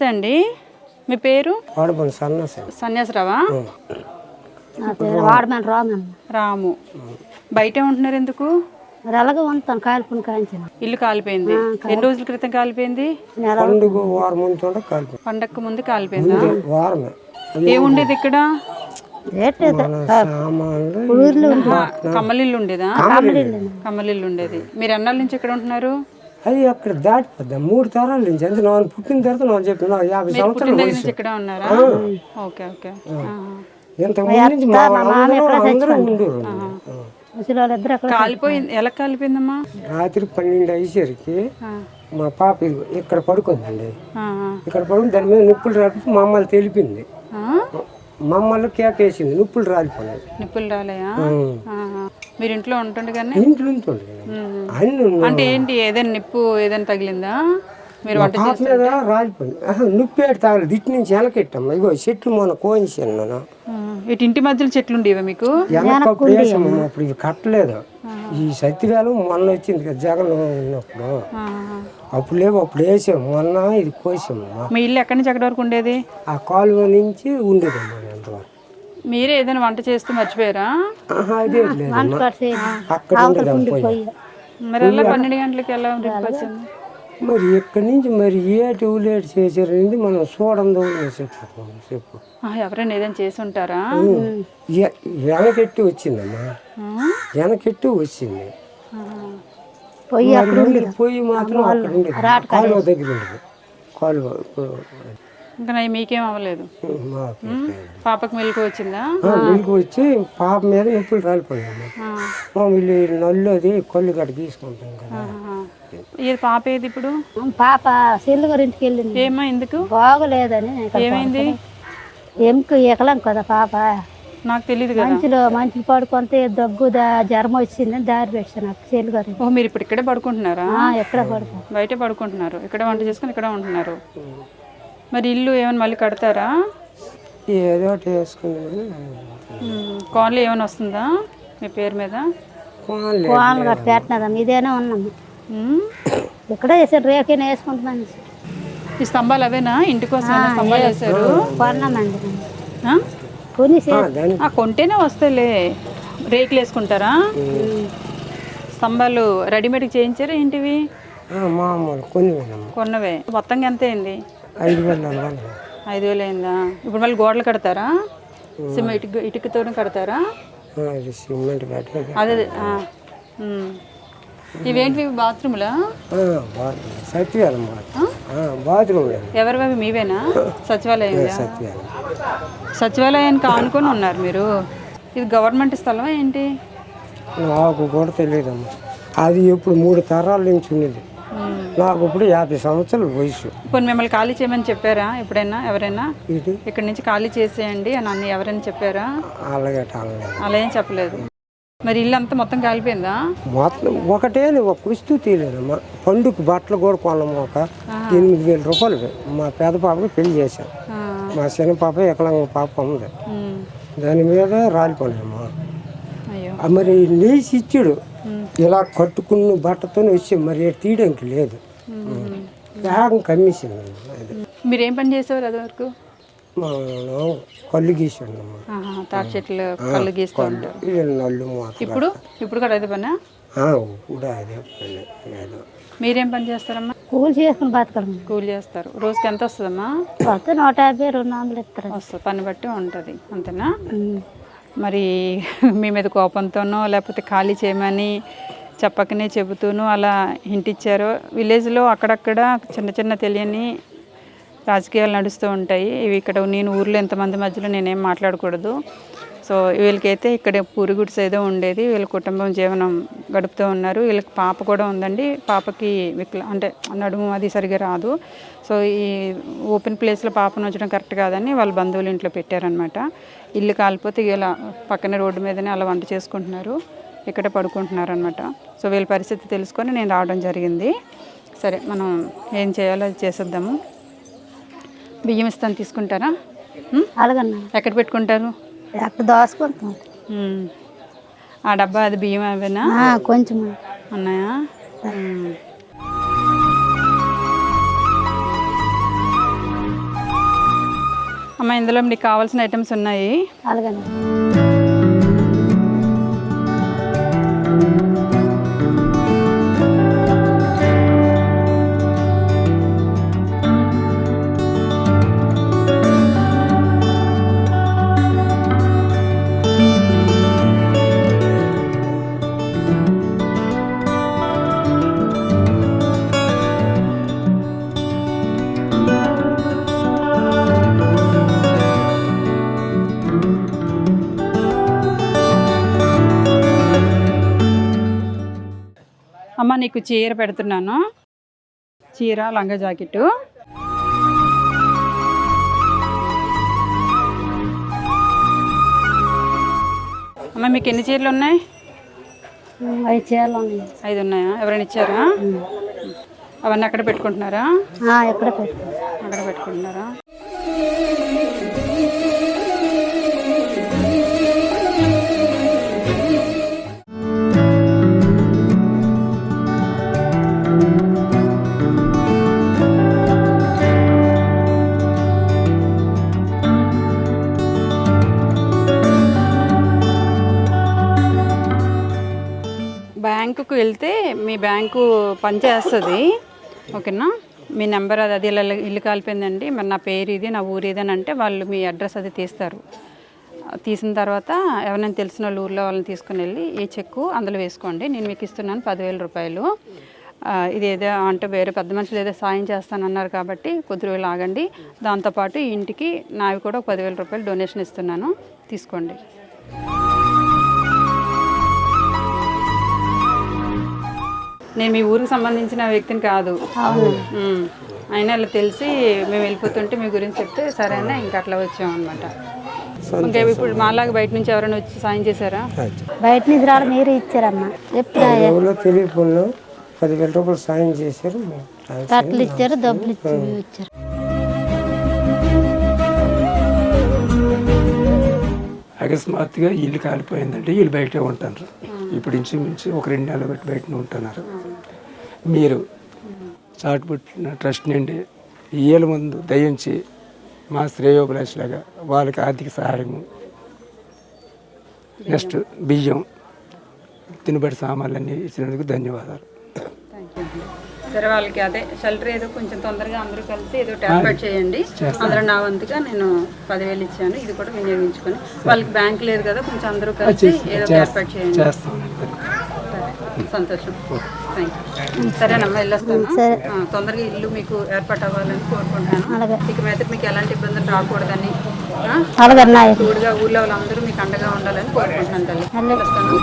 నమస్తే అండి. మీ పేరు? సన్యాసరావా? రాము బయటే ఉంటున్నారు ఎందుకు? మరి అలాగే ఉంటాను కాలుపుని కాంచిన. ఇల్లు కాలిపోయింది. ఎన్ని రోజుల క్రితం కాలిపోయింది? పండుగ వారం ముందు కాలిపోయిందా. ఏముండేది ఇక్కడ? ఏంటి మన సామాన్లు ఊర్లో ఆ, కమ్మలిల్లు ఉండేదా? కమ్మలిల్లు ఉండేది. మీరు ఎన్నాళ్ళ నుంచి ఇక్కడ ఉంటున్నారు? అది అక్కడ దాటిపోద్దా మూడు తరాల నుంచి అంటే నేను పుట్టిన తర్వాత నేను చెప్పిన యాభై సంవత్సరాలు వయసు. నుంచి ఇక్కడ ఉన్నారా? Okay okay. ఆహా. ఇంత ముందు నుంచి మా అందరూ అక్కడ కాలిపోయింది ఎలా కాలిపోయిందమ్మా? రాత్రి పన్నెండు అయ్యేసరికి మా పాప ఇక్కడ పడుకుందండి. ఇక్కడ పడుకుని దాని మీద నిప్పులు రాపి మా అమ్మలు తెలిపింది. ఆ. మా అమ్మలు కేకేసింది. నిప్పులు రాలిపోయినాయి నిప్పులు రాలేయా. మీరు ఇంట్లో ఉంటుండగానే? ఇంట్లో నుంచి అన్ని అంటే ఏంటి? ఏదైనా నిప్పు ఏదైనా తగిలిందా? మీరు వంట రాలిపోయింది. నిప్పు ఏడు తాగలేదు. ఇటు నుంచి వెనకెట్టాము ఇగో చెట్లు మొన్న కోయించాను నేను. ఇటు ఇంటి మధ్యలో చెట్లు ఉండేవా మీకు? వెనకప్పుడు వేసాము అప్పుడు ఇవి కట్టలేదు. ఈ సత్యవేలం మొన్న వచ్చింది కదా జగన్ ఉన్నప్పుడు. అప్పుడు లేవు అప్పుడు వేసాము. మొన్న ఇది కోసాము మీ ఇల్లు ఎక్కడి నుంచి ఎక్కడి వరకు ఉండేది? ఆ కాలువ నుంచి ఉండేదమ్మా. ఎంతవరకు మీరే ఏదైనా వంట చేస్తూ మర్చిపోయారా? మరి పన్నెండు గంటలకి ఎలా వచ్చింది మరి ఇక్కడి నుంచి మరి ఏటి ఊలేటి చేసారనేది మనం చూడందో చెప్పు చెప్పు. ఎవరైనా ఏదైనా చేసి ఉంటారా? వెనకెట్టి వచ్చిందమ్మా? వెనకెట్టి వచ్చింది. పొయ్యి మరి ఉండేది పొయ్యి మాత్రం అక్కడ ఉండేది కాలువ దగ్గర ఉండేది కాలువ ఇంకా మీకేం అవ్వలేదు. పాపకి మెలకు వచ్చిందా? మిల్కి వచ్చి పాప మీద నిప్పులు రాలిపోయాము వీళ్ళు నల్లు అది కళ్ళు గట్ట తీసుకుంటాం కదా. ఇది పాప ఏది ఇప్పుడు? పాప సెల్లు గారింటికి వెళ్ళింది. ఏమా ఎందుకు? బాగలేదని ఏమైంది? ఎంకు ఎకలం కదా పాప. నాకు తెలియదు కదా. మంచులో మంచులు పడుకుంటే దగ్గు దా- జ్వరం వచ్చిందని దారి పెట్టాను నాకు గారి ఓ మీరు ఇప్పుడు ఇక్కడే పడుకుంటున్నారా? ఎక్కడ పడుకో. బయటే పడుకుంటున్నారు. ఇక్కడే వంట చేసుకుని ఇక్కడే ఉంటున్నారు. మరి ఇల్లు ఏమైనా మళ్ళీ కడతారా? ఏదో ఒకటి వేసుకుని ఉమ్, కాలనీ ఏమైనా వస్తుందా మీ పేరు మీద? గట్ట పెట్టినదమ్మ ఇదేనే ఉన్నాము ఉమ్, ఇక్కడే వేసాడు రేకేనే వేసుకుంటున్నాను. ఈ స్తంభాలు అవేనా? ఇంటి కోసం ఏమైనా స్తంభాలు వేశారు కొన్నామండి ఆ? కొని దాని ఆ, కొంటేనే వస్తాయిలే. రేకులు వేసుకుంటారా? స్తంభాలు రెడీమేడ్కి చేయించారా ఏంటివి? కొన్నవే. మొత్తంగా ఎంత అయింది ఐదు వేల నాలుగు వందలు. ఐదు వేలు అయిందా? ఇప్పుడు మళ్ళీ గోడలు కడతారా? సిమ్ ఇటుక ఇటుకతో కడతారా? ఆ, ఇది సిమెంట్ గట్ట అదే ఆ, ఉమ్. ఇవేంటివి? బాత్రూమ్లా? బాత్రూమ్. సత్యవేలం బాత్రూమ్ బాత్రూమ్ లేదు ఎవరివి అవి మీవేనా సచివాలయం సత్యవేలం సచివాలయానికి ఆనుకొని ఉన్నారు మీరు. ఇది గవర్నమెంట్ స్థలం ఏంటి? నాకు కూడా తెలియదమ్మా. అది ఇప్పుడు మూడు తరాల నుంచి ఉండేది. నాకు ఇప్పుడు యాభై సంవత్సరాల వయసు. ఇప్పుడు మిమ్మల్ని ఖాళీ చేయమని చెప్పారా ఎప్పుడైనా ఎవరైనా? ఇది ఇక్కడ నుంచి ఖాళీ చేసేయండి అని అన్ని ఎవరైనా చెప్పారా? అలాగే అలా ఏం చెప్పలేదు. మరి ఇల్లు అంతా మొత్తం కాలిపోయిందా? మొత్తం ఒకటే ఒక వస్తువు తీయలేదమ్మా పండుగ బట్టలు కూడా కొన్నాము ఒక ఎనిమిది వేల రూపాయలు. మా పెద్ద పాపకి పెళ్ళి చేశాం. మా చిన్న పాప ఎకలంగ పాప ఉంది. దాని మీద ఆ మరి లేచి ఇచ్చాడు. ఇలా కట్టుకున్న బట్టతో వచ్చి. మరి తీయడానికి లేదు. కమ్మేసింది అది. మీరేం పని చేసేవారు అది వరకు? కళ్ళు ఆహా, తాటి చెట్లు కళ్ళు గీస్తూ ఇప్పుడు? ఇప్పుడు కూడా అదే పనా? ఆ, కూడా అదే పని మీరేం పని చేస్తారమ్మా? కూలి చేసుకుని బతకడం. కూలి చేస్తారు. రోజుకి ఎంత వస్తుందమ్మా? వస్తే నూట యాభై రెండు వందలు ఇస్తారు. వస్తుంది. పని బట్టి ఉంటుంది. అంతేనా. మరి మీ మీద కోపంతోనో లేకపోతే ఖాళీ చేయమని చెప్పకనే చెబుతూను అలా ఇంటిచ్చారు విలేజ్లో అక్కడక్కడ చిన్న చిన్న తెలియని రాజకీయాలు నడుస్తూ ఉంటాయి. ఇవి ఇక్కడ నేను ఊర్లో ఎంతమంది మధ్యలో నేనేం మాట్లాడకూడదు. సో వీళ్ళకైతే ఇక్కడ పూరిగుడిస్ ఏదో ఉండేది. వీళ్ళ కుటుంబం జీవనం గడుపుతూ ఉన్నారు. వీళ్ళకి పాప కూడా ఉందండి. పాపకి వికల అంటే నడుము అది సరిగా రాదు. సో ఈ ఓపెన్ ప్లేస్లో పాపను ఉంచడం కరెక్ట్ కాదని వాళ్ళ బంధువులు ఇంట్లో పెట్టారనమాట ఇల్లు కాలిపోతే ఇలా పక్కన రోడ్డు మీదనే అలా వంట చేసుకుంటున్నారు. ఇక్కడ పడుకుంటున్నారు అనమాట సో వీళ్ళ పరిస్థితి తెలుసుకొని నేను రావడం జరిగింది. సరే మనం ఏం చేయాలో అది చేసేద్దాము. బియ్యం ఇస్తాను తీసుకుంటారా? అలాగన్నా. ఎక్కడ పెట్టుకుంటారు? దోసుకుంటాం. ఆ డబ్బా అది బియ్యం అవేనా? కొంచెం. ఉన్నాయా. అమ్మ ఇందులో మీకు కావాల్సిన ఐటమ్స్ ఉన్నాయి. అలాగే అమ్మ నీకు చీర పెడుతున్నాను. చీర లంగా జాకెట్ అమ్మ మీకు ఎన్ని చీరలు ఉన్నాయి? అవి చేయాలని ఐదు ఉన్నాయా? ఎవరైనా ఇచ్చారా? అవన్నీ అక్కడ పెట్టుకుంటున్నారా? అక్కడ పెట్టుకుంటున్నారా? బ్యాంకుకు వెళ్తే మీ బ్యాంకు పనిచేస్తుంది. ఓకేనా? మీ నెంబర్ అది అది ఇలా ఇల్లు కాలిపోయిందండి. మరి నా పేరు ఇది నా ఊరు ఇది అని అంటే వాళ్ళు మీ అడ్రస్ అది తీస్తారు. తీసిన తర్వాత ఎవరైనా తెలిసిన వాళ్ళు ఊర్లో వాళ్ళని తీసుకుని వెళ్ళి ఈ చెక్కు అందులో వేసుకోండి. నేను మీకు ఇస్తున్నాను పదివేల రూపాయలు. ఇదేదో ఇది ఏదో అంటే వేరే పెద్ద మనుషులు ఏదో సాయం చేస్తానన్నారు కాబట్టి కొద్ది రోజులు ఆగండి. దాంతోపాటు ఈ ఇంటికి నావి కూడా ఒక పదివేల రూపాయలు డొనేషన్ ఇస్తున్నాను. తీసుకోండి. నేను మీ ఊరికి సంబంధించిన వ్యక్తిని కాదు. ఉమ్. అయినా అలా తెలిసి మేము వెళ్ళిపోతుంటే మీ గురించి చెప్తే సరేనా ఇంకా అట్లా వచ్చాం అనమాట ఇంకా ఇప్పుడు మాలాగా బయట నుంచి ఎవరైనా వచ్చి సాయం చేశారా? బయట నుంచి రావడం మీరే ఇచ్చారమ్మా. ఎప్పుడు ఊళ్ళో తెలియకుండా పదివేల రూపాయలు సాయం చేశారు. మేము ఇచ్చారు డబ్బులు ఇచ్చారు. ఇచ్చారు అకస్మాత్తుగా ఇల్లు కాలిపోయిందంటే వీళ్ళు బయటే ఉంటారు ఇప్పుడు ఇంచుమించు ఒక రెండు నెలలు బట్టి బయటనే ఉంటున్నారు. మీరు చాటుపుట్టిన ట్రస్ట్ నుండి ఏళ్ళ ముందు దయించి మా శ్రేయోభిలాషలాగా వాళ్ళకి ఆర్థిక సహాయము నెక్స్ట్ బియ్యం తినబడి సామాన్లన్నీ ఇచ్చినందుకు ధన్యవాదాలు. సరే వాళ్ళకి అదే షెల్టర్ ఏదో కొంచెం తొందరగా అందరూ కలిసి ఏదో టాబ్లెట్ చేయండి. అందులో నా వంతుగా నేను పదివేలు ఇచ్చాను. ఇది కూడా వినియోగించుకొని వాళ్ళకి బ్యాంక్ లేదు కదా కొంచెం అందరూ కలిసి ఏదో ఏర్పాటు చేయండి. సంతోషం. థ్యాంక్ యూ సరేనమ్మా వెళ్ళొస్తాను. తొందరగా ఇల్లు మీకు ఏర్పాటు అవ్వాలని కోరుకుంటున్నాను ఇక మీద మీకు ఎలాంటి ఇబ్బందులు రాకూడదని తోడుగా ఊళ్ళో వాళ్ళందరూ మీకు అండగా ఉండాలని కోరుకుంటున్నాను తల్లి. వెళ్ళొస్తాను.